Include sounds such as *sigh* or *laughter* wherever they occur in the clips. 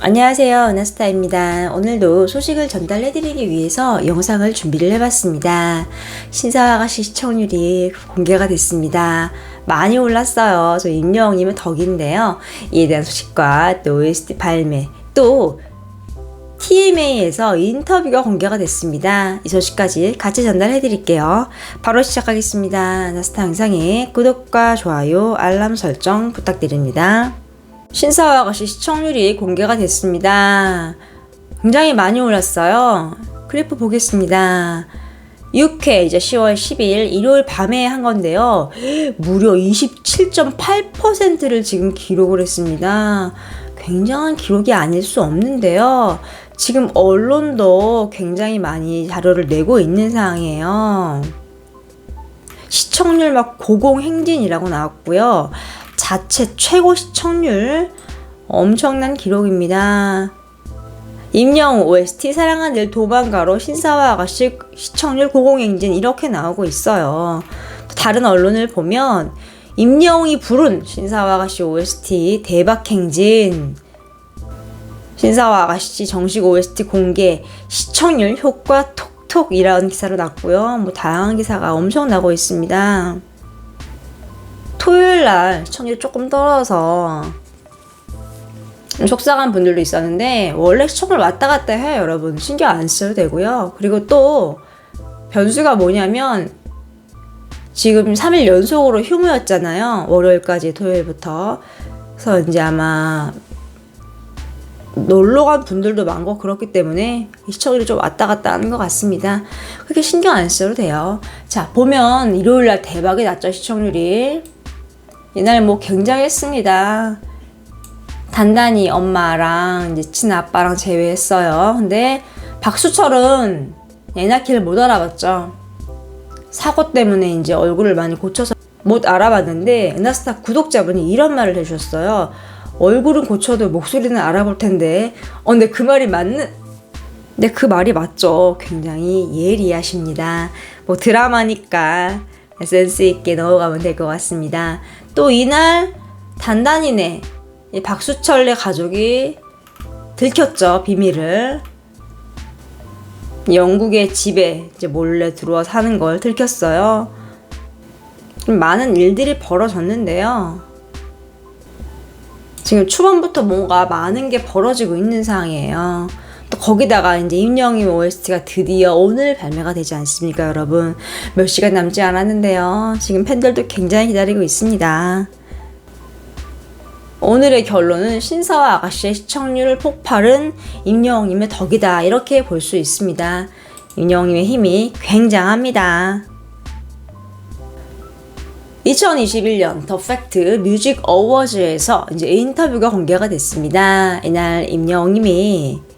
안녕하세요. 은하스타입니다. 오늘도 소식을 전달해드리기 위해서 영상을 준비를 해봤습니다. 신사아가씨 시청률이 공개가 됐습니다. 많이 올랐어요. 저 임영웅님은 덕인데요. 이에 대한 소식과 또 OST 발매, 또 TMA에서 인터뷰가 공개가 됐습니다. 이 소식까지 같이 전달해 드릴게요. 바로 시작하겠습니다. 나스타 영상에 구독과 좋아요, 알람 설정 부탁드립니다. 신사와 아가씨 시청률이 공개가 됐습니다. 굉장히 많이 올랐어요. 그래프 보겠습니다. 6회 이제 10월 10일 일요일 밤에 한 건데요. 무려 27.8%를 지금 기록을 했습니다. 굉장한 기록이 아닐 수 없는데요. 지금 언론도 굉장히 많이 자료를 내고 있는 상황이에요. 시청률 막 고공행진이라고 나왔고요. 자체 최고 시청률 엄청난 기록입니다. 임영웅 OST 사랑한 늘 도망가로 신사와 아가씨 시청률 고공행진 이렇게 나오고 있어요. 다른 언론을 보면 임영웅이 부른 신사와 아가씨 OST 대박행진 신사와 아가씨 정식 OST 공개 시청률 효과 톡톡 이라는 기사로 났고요. 뭐 다양한 기사가 엄청 나고 있습니다. 토요일 날 시청률이 조금 떨어져서 속상한 분들도 있었는데 원래 시청률 왔다 갔다 해요 여러분 신경 안 써도 되고요 그리고 또 변수가 뭐냐면 지금 3일 연속으로 휴무였잖아요 월요일까지 토요일부터 그래서 이제 아마 놀러 간 분들도 많고 그렇기 때문에 시청률이 좀 왔다 갔다 하는 것 같습니다. 그렇게 신경 안 써도 돼요. 자, 보면 일요일 날 대박이 났죠, 시청률이. 이날 뭐 굉장했습니다. 단단히 엄마랑 이제 친아빠랑 제외했어요. 근데 박수철은 예나키를 못 알아봤죠. 사고 때문에 이제 얼굴을 많이 고쳐서 못 알아봤는데 은하스타 구독자분이 이런 말을 해주셨어요. 얼굴은 고쳐도 목소리는 알아볼 텐데. 어, 근데 그 말이 맞는, 근데 그 말이 맞죠. 굉장히 예리하십니다. 뭐 드라마니까 센스 있게 넣어가면 될 것 같습니다. 또 이날 단단히네 박수철네 가족이 들켰죠 비밀을 영국의 집에 이제 몰래 들어와 사는 걸 들켰어요. 좀 많은 일들이 벌어졌는데요. 지금 초반부터 뭔가 많은 게 벌어지고 있는 상황이에요. 또 거기다가 이제 임영임 OST가 드디어 오늘 발매가 되지 않습니까, 여러분? 몇 시간 남지 않았는데요. 지금 팬들도 굉장히 기다리고 있습니다. 오늘의 결론은 신사와 아가씨의 시청률 폭발은 임영웅님의 덕이다. 이렇게 볼 수 있습니다. 임영웅님의 힘이 굉장합니다. 2021년 더 팩트 뮤직 어워즈에서 이제 인터뷰가 공개가 됐습니다. 이날 임영웅님이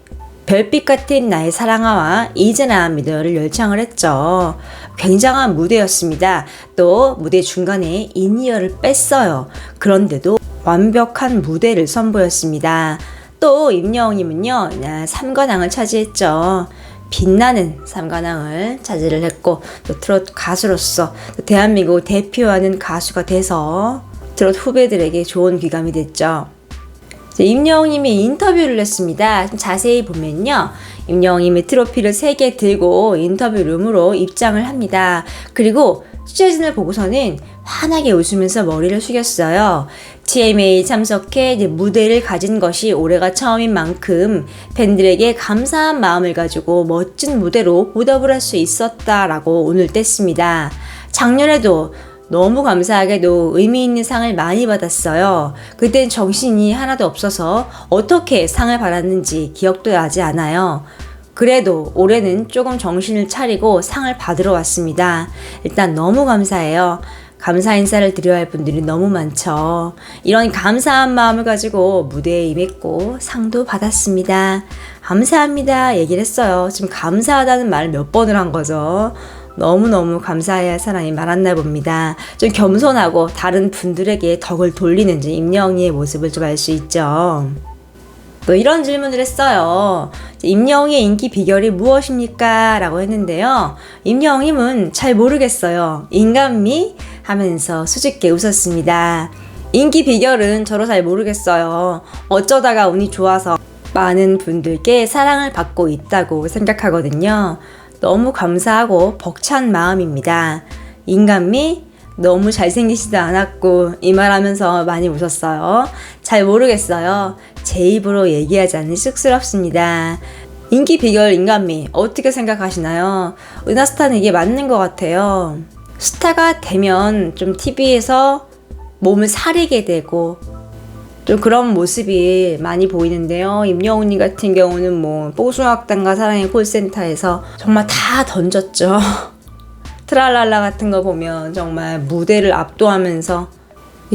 별빛 같은 나의 사랑아와 이제나 믿어요를 열창을 했죠. 굉장한 무대였습니다. 또 무대 중간에 인이어를 뺐어요. 그런데도 완벽한 무대를 선보였습니다. 또 임영웅님은요, 삼관왕을 차지했죠. 빛나는 삼관왕을 차지를 했고 또 트롯 가수로서 또 대한민국을 대표하는 가수가 돼서 트롯 후배들에게 좋은 귀감이 됐죠. 임영웅님이 인터뷰를 했습니다. 자세히 보면요. 임영웅님이 트로피를 3개 들고 인터뷰 룸으로 입장을 합니다. 그리고 취재진을 보고서는 환하게 웃으면서 머리를 숙였어요. TMA 참석해 무대를 가진 것이 올해가 처음인 만큼 팬들에게 감사한 마음을 가지고 멋진 무대로 보답을 할 수 있었다라고 오늘 뗐습니다. 작년에도 너무 감사하게도 의미 있는 상을 많이 받았어요. 그땐 정신이 하나도 없어서 어떻게 상을 받았는지 기억도 나지 않아요. 그래도 올해는 조금 정신을 차리고 상을 받으러 왔습니다. 일단 너무 감사해요. 감사 인사를 드려야 할 분들이 너무 많죠. 이런 감사한 마음을 가지고 무대에 임했고 상도 받았습니다. 감사합니다. 얘기를 했어요. 지금 감사하다는 말을 몇 번을 한 거죠. 너무너무 감사해야 할 사람이 많았나 봅니다. 좀 겸손하고 다른 분들에게 덕을 돌리는 임영희의 모습을 좀 알 수 있죠. 또 이런 질문을 했어요. 임영희의 인기 비결이 무엇입니까? 라고 했는데요. 임영희는 잘 모르겠어요. 인간미? 하면서 수줍게 웃었습니다. 인기 비결은 저로 잘 모르겠어요. 어쩌다가 운이 좋아서 많은 분들께 사랑을 받고 있다고 생각하거든요. 너무 감사하고 벅찬 마음입니다. 인간미 너무 잘생기지도 않았고 이 말하면서 많이 웃었어요. 잘 모르겠어요. 제 입으로 얘기하자니 쑥스럽습니다. 인기 비결 인간미 어떻게 생각하시나요? 은하스타는 이게 맞는 것 같아요. 스타가 되면 좀 TV에서 몸을 사리게 되고 좀 그런 모습이 많이 보이는데요. 임영웅님 같은 경우는 뭐 뽀송학당과 사랑의 콜센터에서 정말 다 던졌죠. *laughs* 트랄랄라 같은 거 보면 정말 무대를 압도하면서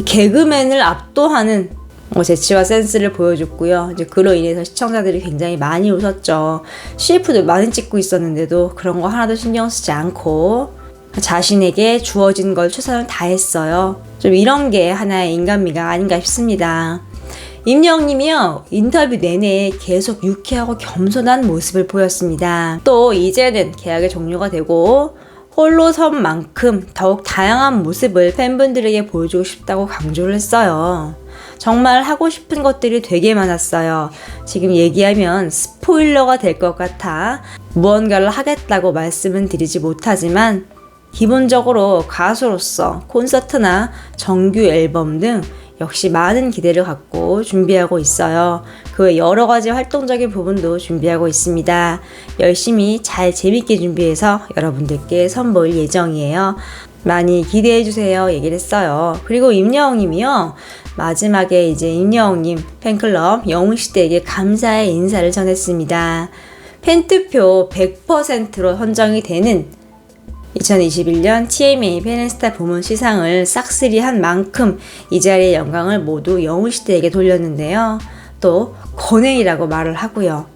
개그맨을 압도하는 어, 재치와 센스를 보여줬고요. 이제 그로 인해서 시청자들이 굉장히 많이 웃었죠. CF도 많이 찍고 있었는데도 그런 거 하나도 신경 쓰지 않고 자신에게 주어진 걸 최선을 다했어요. 좀 이런 게 하나의 인간미가 아닌가 싶습니다. 임영님이요 인터뷰 내내 계속 유쾌하고 겸손한 모습을 보였습니다. 또 이제는 계약의 종료가 되고 홀로 선 만큼 더욱 다양한 모습을 팬분들에게 보여주고 싶다고 강조를 했어요. 정말 하고 싶은 것들이 되게 많았어요. 지금 얘기하면 스포일러가 될 것 같아 무언가를 하겠다고 말씀은 드리지 못하지만 기본적으로 가수로서 콘서트나 정규 앨범 등 역시 많은 기대를 갖고 준비하고 있어요. 그 외 여러 가지 활동적인 부분도 준비하고 있습니다. 열심히 잘 재밌게 준비해서 여러분들께 선보일 예정이에요. 많이 기대해 주세요. 얘기를 했어요. 그리고 임여웅 님이요. 마지막에 이제 임여웅 님 팬클럽 영웅 시대에게 감사의 인사를 전했습니다. 팬투표 100%로 선정이 되는 2021년 TMA 페넨스타 부문 시상을 싹쓸이 한 만큼 이 자리의 영광을 모두 영웅시대에게 돌렸는데요. 또 권행이라고 말을 하고요.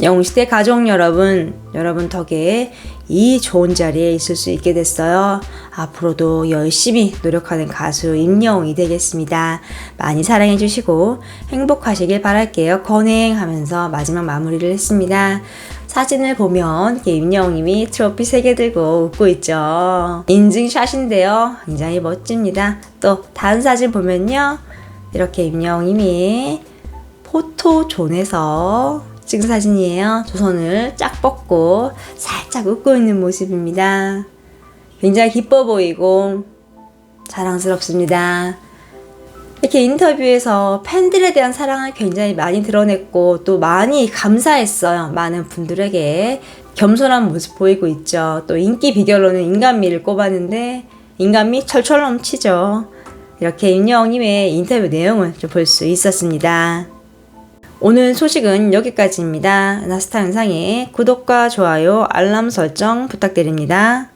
영웅시대 가족 여러분, 여러분 덕에 이 좋은 자리에 있을 수 있게 됐어요. 앞으로도 열심히 노력하는 가수 임영웅이 되겠습니다. 많이 사랑해 주시고 행복하시길 바랄게요. 건행하면서 마지막 마무리를 했습니다. 사진을 보면 임영웅님이 트로피 3개 들고 웃고 있죠. 인증샷인데요. 굉장히 멋집니다. 또 다른 사진 보면요. 이렇게 임영웅님이 포토존에서 찍은 사진이에요. 두 손을 쫙 뻗고 살짝 웃고 있는 모습입니다. 굉장히 기뻐 보이고 자랑스럽습니다. 이렇게 인터뷰에서 팬들에 대한 사랑을 굉장히 많이 드러냈고 또 많이 감사했어요. 많은 분들에게 겸손한 모습 보이고 있죠. 또 인기 비결로는 인간미를 꼽았는데 인간미 철철 넘치죠. 이렇게 임영웅님의 인터뷰 내용을 좀 볼 수 있었습니다. 오늘 소식은 여기까지입니다. 나스타 영상에 구독과 좋아요, 알람 설정 부탁드립니다.